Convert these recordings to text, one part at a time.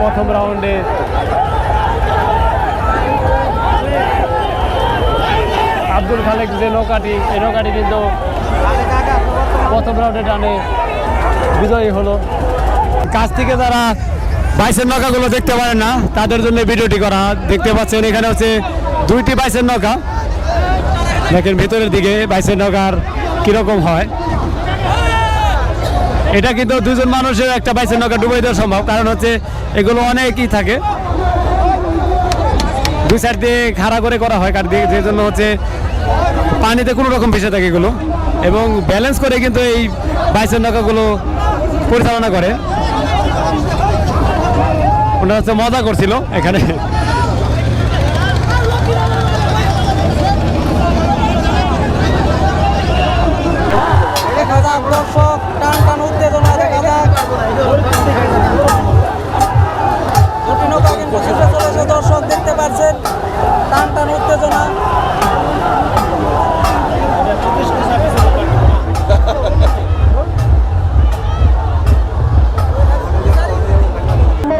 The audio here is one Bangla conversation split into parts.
প্রথম রাউন্ডে। আব্দুল খালেক যে নৌকাটি, এই নৌকাটি কিন্তু প্রথম রাউন্ডে টানে। বিজয়ী হলো। কাছ থেকে যারা বাইসের নৌকাগুলো দেখতে পারেন না, তাদের জন্য ভিডিওটি করা। দেখতে পাচ্ছেন, এখানে হচ্ছে দুইটি বাইসের নৌকা। দেখেন, ভেতরের দিকে বাইসের নৌকার কীরকম হয়। এটা কিন্তু দুজন মানুষের একটা বাইসের নৌকা ডুবাই দেওয়া সম্ভব, কারণ হচ্ছে এগুলো অনেকই থাকে। দুই সাইড দিয়ে খাড়া করে করা হয় কার দিয়ে, যে জন্য হচ্ছে পানিতে কোনো রকম ভেসে থাকে এগুলো। এবং ব্যালেন্স করে কিন্তু এই বাইসের নৌকাগুলো পরিচালনা করে। ওনারা হচ্ছে মজা করছিল এখানে। টান উত্তেজনা।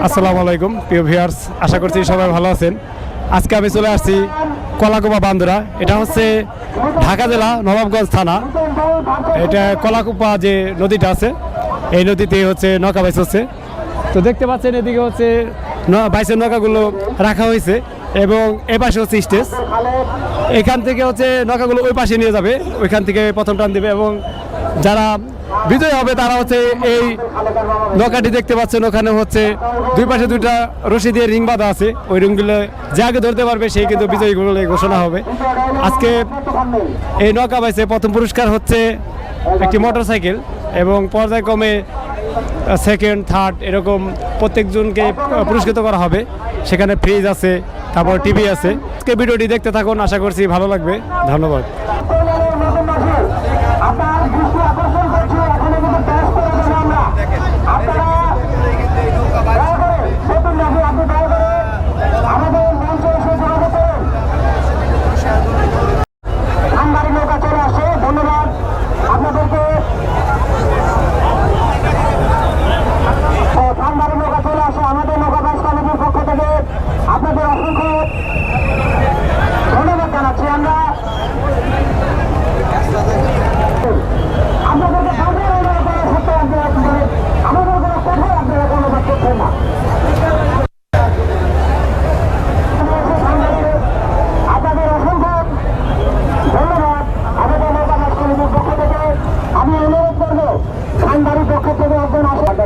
আসসালামু আলাইকুম, প্রিয় ভিউয়ার্স, আশা করছি সবাই ভালো আছেন। আজকে আমি চলে আসছি কলাকুপা বান্দরা। এটা হচ্ছে ঢাকা জেলা নবাবগঞ্জ থানা। এটা কলাকুপা যে নদীটা আছে, এই নদীতে হচ্ছে নৌকা বাইস হচ্ছে তো দেখতে পাচ্ছেন, এদিকে হচ্ছে বাইসের নৌকাগুলো রাখা হয়েছে। এবং এ পাশে হচ্ছে স্টেজ। এখান থেকে হচ্ছে নৌকাগুলো ওই পাশে নিয়ে যাবে, ওইখান থেকে প্রথম টান দেবে এবং যারা বিজয় হবে তারা হচ্ছে এই নৌকাটি দেখতে পাচ্ছেন, ওখানে হচ্ছে দুই পাশে দুইটা রশি দিয়ে রিং বাঁধা আছে, ওই রিংগুলো যে আগে ধরতে পারবে সেই কিন্তু বিজয়ী বলে ঘোষণা হবে। আজকে এই নৌকা বাইসে প্রথম পুরস্কার হচ্ছে একটি মোটরসাইকেল এবং পর্যায়ক্রমে সেকেন্ড, থার্ড, এরকম প্রত্যেকজনকে পুরস্কৃত করা হবে। সেখানে ফ্রিজ আছে তারপর টিভি আছে। আজকে ভিডিওটি দেখতে থাকুন আশা করছি ভালো লাগবে। ধন্যবাদ আমবাড়ি নৌকা চলে আসে ধন্যবাদ আপনাদেরকে আমবাড়ি নৌকা চলে আসে আমাদের নৌকা বাইশ কমিটির পক্ষ থেকে আপনাদের অসংখ্য ধন্যবাদ জানাচ্ছি আমরা আপনাদেরকে সামনে অনুরোধ করা সত্ত্বেও আপনারা কিন্তু আমাদের কোনো কথাই আপনারা অনুবাদ করছেন না আপনাদের অসংখ্য ধন্যবাদ আমাদের নৌকা কমিটির পক্ষ থেকে আমি অনুরোধ করব খানবাড়ির পক্ষ থেকে একজন আসে গাড়ি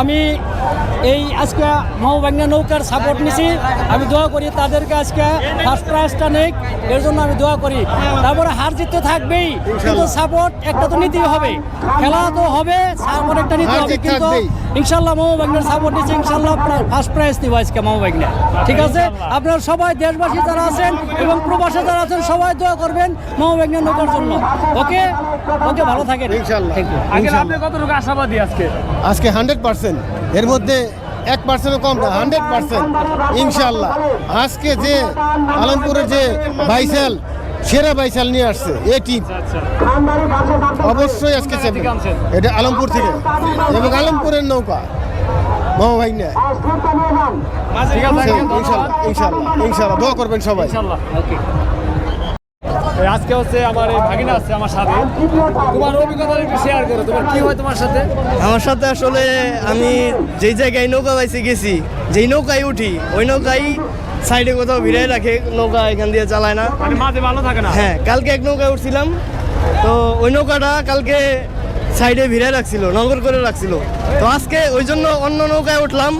আমি এই আজকে মহাবাঙ্গা নৌকার সাপোর্ট নিছি। আমি দোয়া করি তাদেরকে আজকে ফার্স্ট প্রাইজটা নেক এর জন্য আমি দোয়া করি। তারপরে হার জিত তো থাকবেই কিন্তু সাপোর্ট একটা তো নিতেই হবে। খেলা তো হবে সাপোর্ট একটা নিতে হবে কিন্তু ইনশাল্লাহ মহাবাঙ্গের সাপোর্ট নিচ্ছে ইনশাল্লাহ ফার্স্ট প্রাইজ দিব আজকে মহাবাঙ্গা ঠিক আছে? আপনারা সবাই দেশবাসী যারা আছেন এবং প্রবাসে যারা আছেন সবাই দোয়া করবেন মহাবাঙ্গা নৌকার জন্য। ওকে? ওকে ভালো থাকেন। ইনশাল্লাহ। থ্যাংক ইউ আগে আপনি কতটুকু আশাবাদী আজকে? আজকে হান্ড্রেড পার্সেন্ট এর মধ্যে এক পার্সেন্টও কম না হান্ড্রেড পার্সেন্ট ইনশাল্লাহ আজকে যে আলমপুরের যে বাইসাল সেরা বাইসাল নিয়ে আসছে এ টিম অবশ্যই আজকে চেপে এটা আলমপুর থেকে। এবং আলমপুরের নৌকা মামা ভাই না ইনশাল্লাহ ইনশাল্লাহ ইনশাল্লাহ দোয়া করবেন সবাই। আজকে হচ্ছে আমার এই ভাগিনা আছে আমার সাথে তোমার অভিজ্ঞতা একটু শেয়ার করো তোমার কি হয় তোমার সাথে? আমার সাথে আসলে আমি যেই জায়গায় নৌকা বাইসে গেছি যেই নৌকায় উঠি ওই নৌকায় সাইডে কোথাও ভিড়াই রাখে নৌকা এখান দিয়ে চালায় না। মানে মাঝে ভালো থাকে না? হ্যাঁ কালকে এক নৌকায় উঠছিলাম তো ওই নৌকাটা কালকে সাইডে ভিড়াই রাখছিল নঙ্গর করে রাখছিল। তো আজকে ওই জন্য অন্য নৌকায় উঠলাম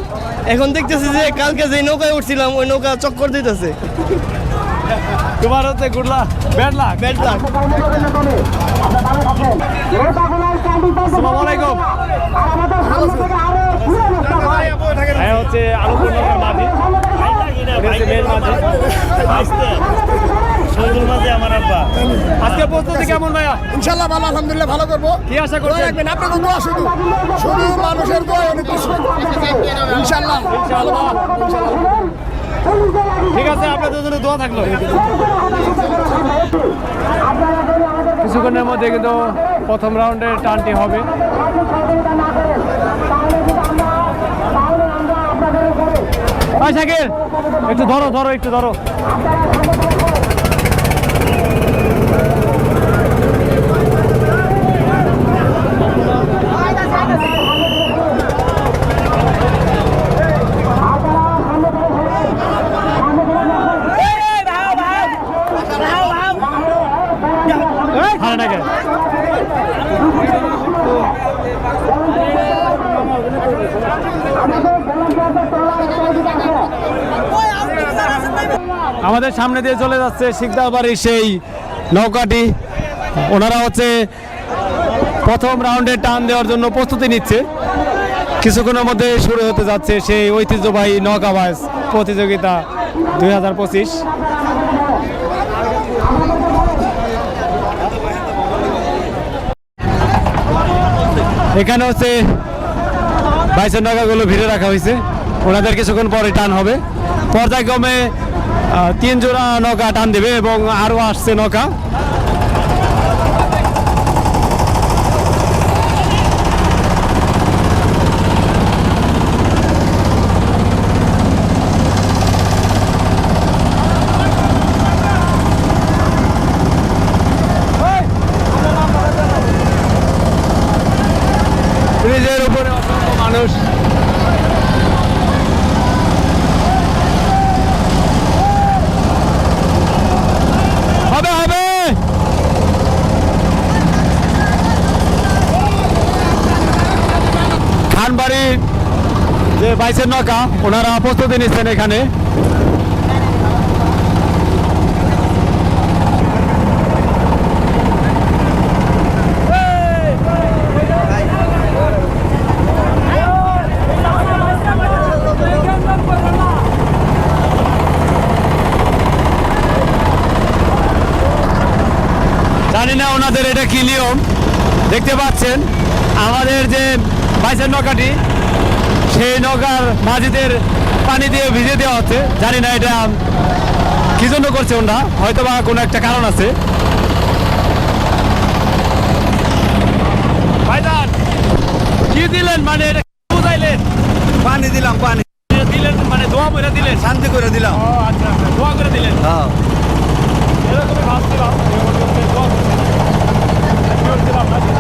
এখন দেখতেছি যে কালকে যেই নৌকায় উঠছিলাম ওই নৌকা চক্কর দিতেছে। তোমার হচ্ছে good luck bad luck bad luck আলাইকুম হ্যাঁ হচ্ছে নগর মাঝি। উনি হচ্ছে মাঝি। আমার আব্বা। আজকে প্রস্তুতি কেমন ভাইয়া? ইনশাল্লাহ ভালো আলহামদুলিল্লাহ ভালো করব। কি আশা করছেন? রাখবেন আপনাকে দোয়া শুধু। শুধু মানুষের দোয়া অনেক কিছু ইনশাল্লাহ ঠিক আছে, আপনাদের জন্য দোয়া থাকল। কিছুক্ষণের মধ্যে কিন্তু প্রথম রাউন্ডের টানটি হবে। ভাই শাকির একটু ধরো ধরো, একটু ধরো। আমাদের সামনে দিয়ে চলে যাচ্ছে শিকদার বাড়ির সেই নৌকাটি। ওনারা হচ্ছে প্রথম রাউন্ডে টান দেওয়ার জন্য প্রস্তুতি নিচ্ছে। কিছুক্ষণের মধ্যে শুরু হতে যাচ্ছে সেই ঐতিহ্যবাহী নৌকাবাজ প্রতিযোগিতা দুই হাজার পঁচিশ হাজার পঁচিশ এখানে হচ্ছে বাইশের নৌকাগুলো ভিড়ে রাখা হয়েছে। ওনাদের কিছুক্ষণ পরে টান হবে। পর্যায়ক্রমে তিন জোড়া নৌকা টান দেবে এবং আরও আসছে নৌকা ব্রিজের উপরে অসংখ্য মানুষ হবে হবে খানবাড়ির যে বাইশের নৌকা। ওনারা প্রস্তুতি নিচ্ছেন এখানে। জানি না ওনাদের এটা কি নিয়ম। দেখতে পাচ্ছেন, আমাদের যে বাইশের নৌকাটি সেই নৌকার মাঝিদের পানি দিয়ে ভিজে দেওয়া হচ্ছে। জানি না এটা কি জন্য করছে ওনারা হয়তো বা কোনো একটা কারণ আছে। ভাইজান কি দিলেন? মানে এটা বুঝাইলেন? পানি দিলাম পানি। দিলেন মানে দোয়া করে দিলেন? শান্তি করে দিলাম। ও আচ্ছা আচ্ছা দোয়া করে দিলেন? হ্যাঁ। এরকমই ভাবছিলাম দোয়া করতে।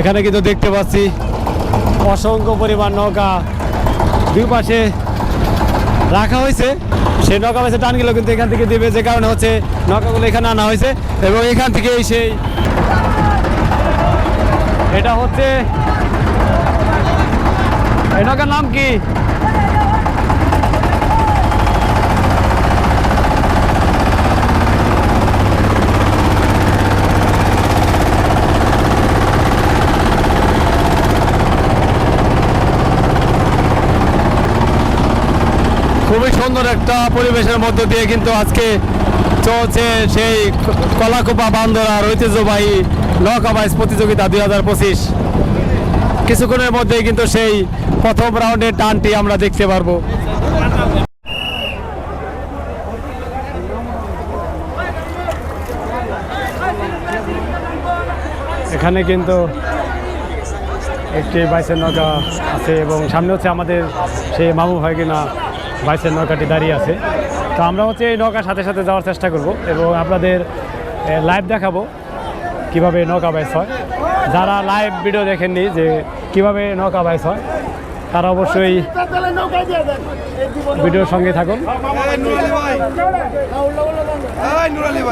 এখানে কিন্তু দেখতে পাচ্ছি অসংখ্য পরিমাণ নৌকা। দুই পাশে রাখা হয়েছে। সেই নৌকা বেছে টানগুলো কিন্তু এখান থেকে দেবে, যে কারণে হচ্ছে নৌকাগুলো এখানে আনা হয়েছে এবং এখান থেকে সেই এটা হচ্ছে এই নৌকার নাম কি? খুবই সুন্দর একটা পরিবেশের মধ্য দিয়ে কিন্তু আজকে চলছে সেই কলাকোপা বান্দরার ঐতিহ্যবাহী নৌকাবাইজ প্রতিযোগিতা দুই হাজার পঁচিশ। কিছুক্ষণের মধ্যেই কিন্তু সেই প্রথম রাউন্ডের টানটি আমরা দেখতে পারব। এখানে কিন্তু একটি বাইসের নৌকা আছে এবং সামনে হচ্ছে আমাদের সেই মামু ভাই বাইসের নৌকাটি দাঁড়িয়ে আছে। তো আমরা হচ্ছে এই নৌকার সাথে সাথে যাওয়ার চেষ্টা করব এবং আপনাদের লাইভ দেখাবো কীভাবে নৌকা বাইস হয়। যারা লাইভ ভিডিও দেখেননি যে কীভাবে নৌকা বাইস হয় তারা অবশ্যই ভিডিওর সঙ্গে থাকুন। নুরালি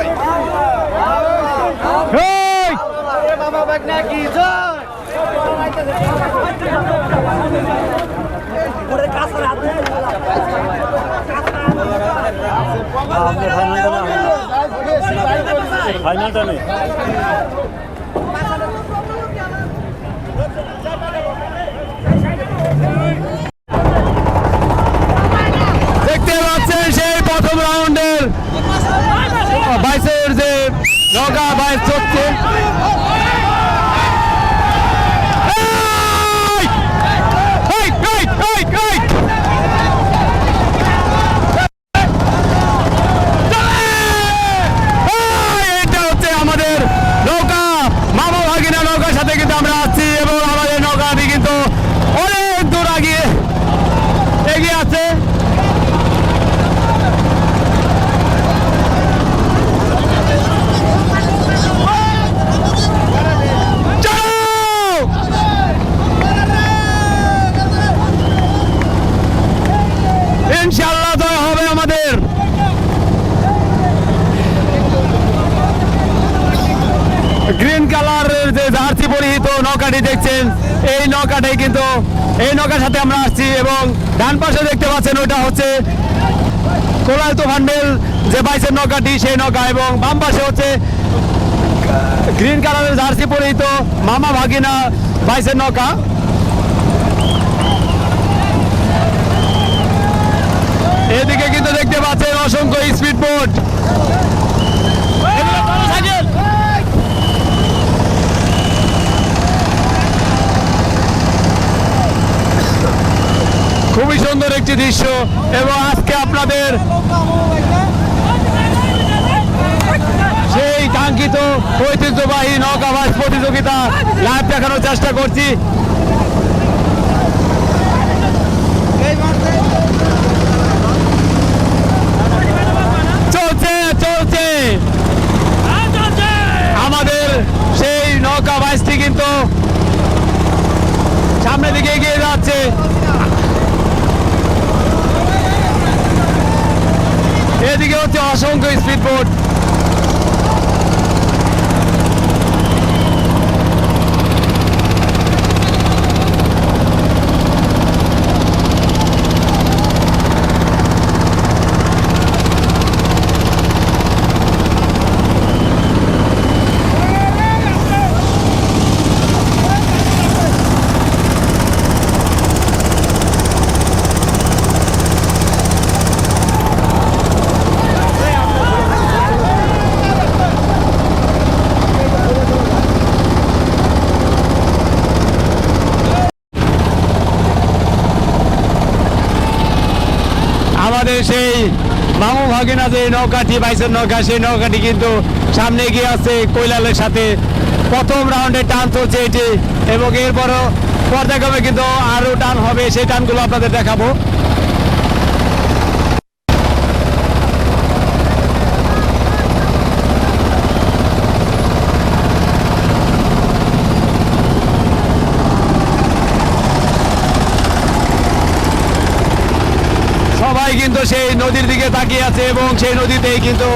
দেখতে পাচ্ছেন সেই প্রথম রাউন্ডের বাইশের যে নৌকা বাইর চলছে এই! এই, এই, এই, এই! এই, এটা হচ্ছে আমাদের নৌকা মামা ভাগিনা নৌকার সাথে কিন্তু আমরা আছি এবং আমাদের নৌকাটি কিন্তু অনেক দূর আগে এগিয়ে আছে চলো ইনশাল্লাহ জয় হবে আমাদের গ্রিন কালারের যে জার্সি পরিহিত নৌকাটি দেখছেন এই নৌকাটাই কিন্তু এই নৌকার সাথে আমরা আসছি এবং ডান পাশে দেখতে পাচ্ছেন ওটা হচ্ছে কোলাল তুফান্ডেল যে বাইসের নৌকাটি, সেই নৌকা এবং বাম পাশে হচ্ছে গ্রিন কালারের জার্সি পরিহিত মামা ভাগিনা বাইসের নৌকা। এদিকে কিন্তু দেখতে পাচ্ছেন অসংখ্য স্পিড বোট। খুবই সুন্দর একটি দৃশ্য এবং আজকে আপনাদের সেই কাঙ্ক্ষিত ঐতিহ্যবাহী নৌকাবাস প্রতিযোগিতা লাইভ দেখানোর চেষ্টা করছি চলছে চলছে আমাদের সেই নৌকা বাইসটি কিন্তু সামনের দিকে এগিয়ে যাচ্ছে এদিকে হচ্ছে অসংখ্য স্পিড বোট আমাদের সেই ভাগিনা যে নৌকাটি বাইশের নৌকা, সেই নৌকাটি কিন্তু সামনে গিয়ে আছে কৈলালের সাথে। প্রথম রাউন্ডে টান চলছে এটি এবং এরপরও পর্যায়ক্রমে কিন্তু আরও টান হবে, সেই টানগুলো আপনাদের দেখাবো। সবাই কিন্তু সেই নদীর দিকে তাকিয়ে আছে এবং সেই নদীতেই কিন্তু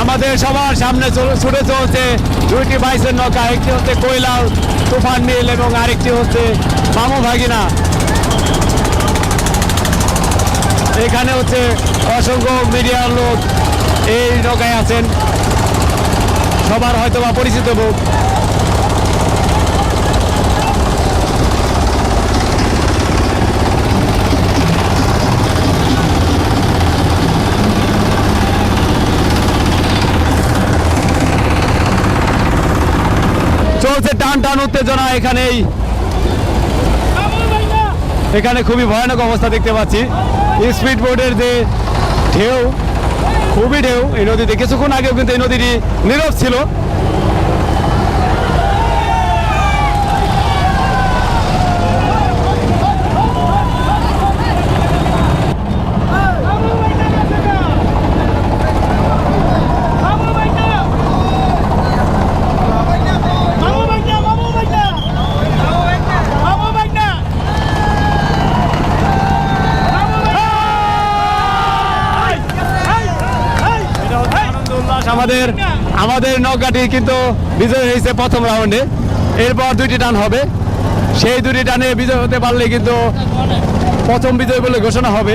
আমাদের সবার সামনে ছুটে চলছে। দুইটি বাইসের নৌকা, একটি হচ্ছে কৈলাল তুফান নীল এবং আরেকটি হচ্ছে মামু ভাগিনা এখানে হচ্ছে অসংখ্য মিডিয়ার লোক এই নৌকায় আছেন। সবার হয়তো বা পরিচিত মুখ টান উত্তেজনা এখানেই। এখানে খুবই ভয়ানক অবস্থা দেখতে পাচ্ছি। স্পিড বোর্ডের যে ঢেউ, খুবই ঢেউ, এই নদীতে। কিছুক্ষণ আগেও কিন্তু এই নদীটি নীরব ছিল। আমাদের আমাদের নৌকাটি কিন্তু বিজয় হয়েছে প্রথম রাউন্ডে। এরপর দুইটি টান হবে। সেই দুটি টানে বিজয় হতে পারলে কিন্তু প্রথম বিজয় বলে ঘোষণা হবে।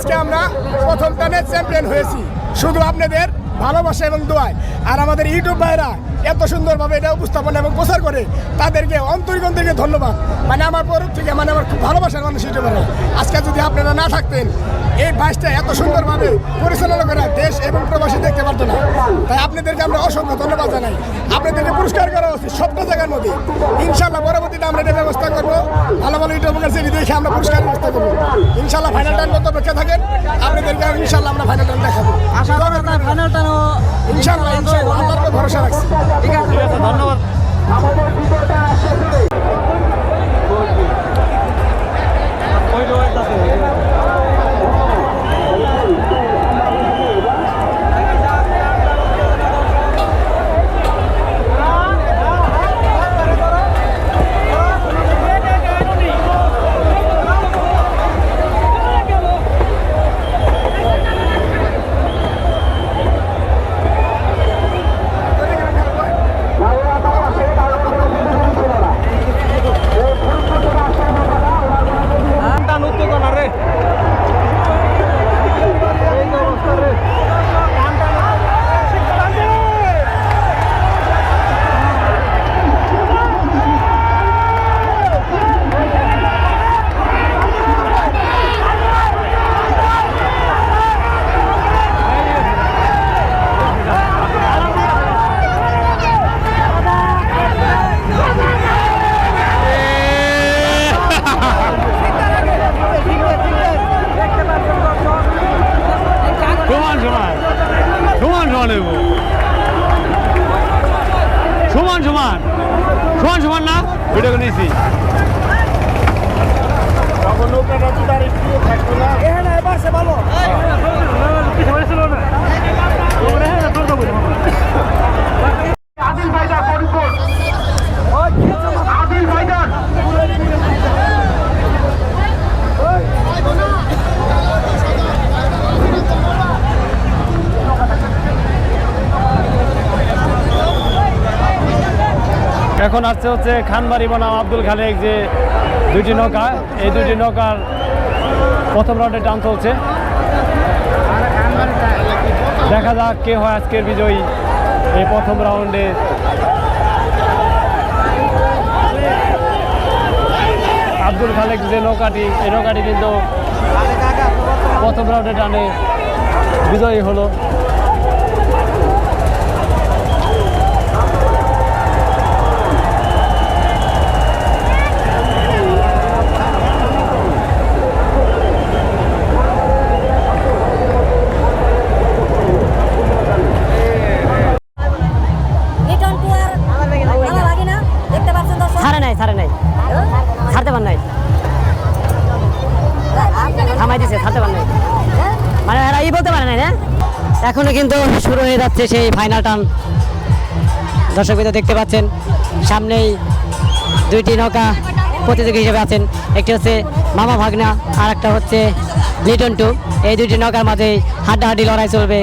আজকে আমরা প্রথম টানে চ্যাম্পিয়ন হয়েছি। শুধু আপনাদের ভালোবাসা এবং দোয়ায়। আর আমাদের ইউটিউব ভাইরা এত সুন্দরভাবে এটা উপস্থাপন এবং প্রচার করে তাদেরকে অন্তরিকন থেকে ধন্যবাদ। মানে আমার পর থেকে মানে আমার খুব ভালোবাসার মানুষ ইউটিউবাররা আজকে যদি আপনারা না থাকতেন এই ভাইসটা এত সুন্দরভাবে পরিচালনা করা দেশ এবং প্রবাসী দেখতে পারতো না। তাই আপনাদেরকে আমরা অসংখ্য ধন্যবাদ জানাই। আপনাদেরকে পুরস্কার করা উচিত সবটা জায়গার মধ্যে। ইনশাল্লাহ পরবর্তীতে আমরা এটা ব্যবস্থা করব। ভালো ভালো ইউটিউবার সেটি দেখে আমরা পুরস্কার ব্যবস্থা করব। ইনশাল্লাহ ফাইনাল টাইম মতো অপেক্ষা থাকেন। আপনাদেরকে ইনশাল্লাহ আমরা ফাইনাল টাইম দেখাবো। ইনশাল্লাহ ইনশাল্লাহ আল্লাহর ভরসা রাখছি। ঠিক আছে ধন্যবাদ। সমান এখন আসছে হচ্ছে খানবাড়ি বনাম আব্দুল খালেক যে দুইটি নৌকা, এই দুইটি নৌকার প্রথম রাউন্ডে টান চলছে। দেখা যাক কে হয় আজকের বিজয়ী এই প্রথম রাউন্ডে আব্দুল খালেক যে নৌকাটি, এই নৌকাটি কিন্তু প্রথম রাউন্ডে টানে বিজয়ী হলো। যাচ্ছে সেই ফাইনাল টান দর্শক বিন্দু দেখতে পাচ্ছেন, সামনেই দুইটি নৌকা প্রতিযোগী হিসেবে আছেন। একটি হচ্ছে মামা ভাগনা আর একটা হচ্ছে লিটন টু। এই দুইটি নৌকার মাঝে হাড্ডাহাড্ডি লড়াই চলবে।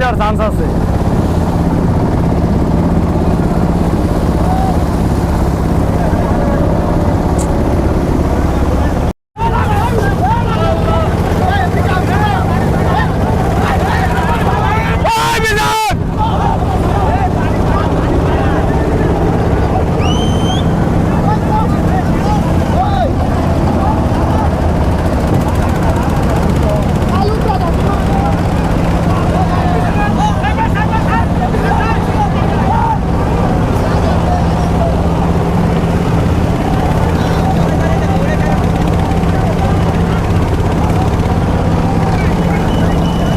দেওয়ার চান্স আছে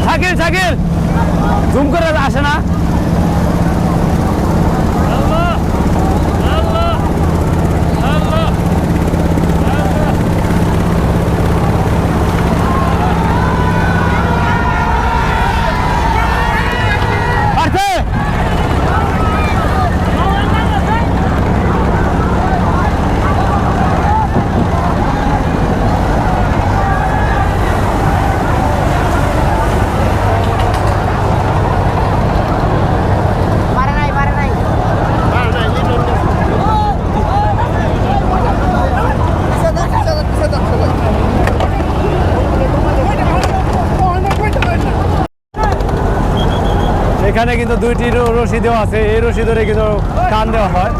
শাকিল শাকিল জুম করে আসে না পারছে পারে নাই পারে নাই এখানে কিন্তু দুইটি রশি দেওয়া আছে। এই রশি ধরে কিন্তু টান দেওয়া হয়।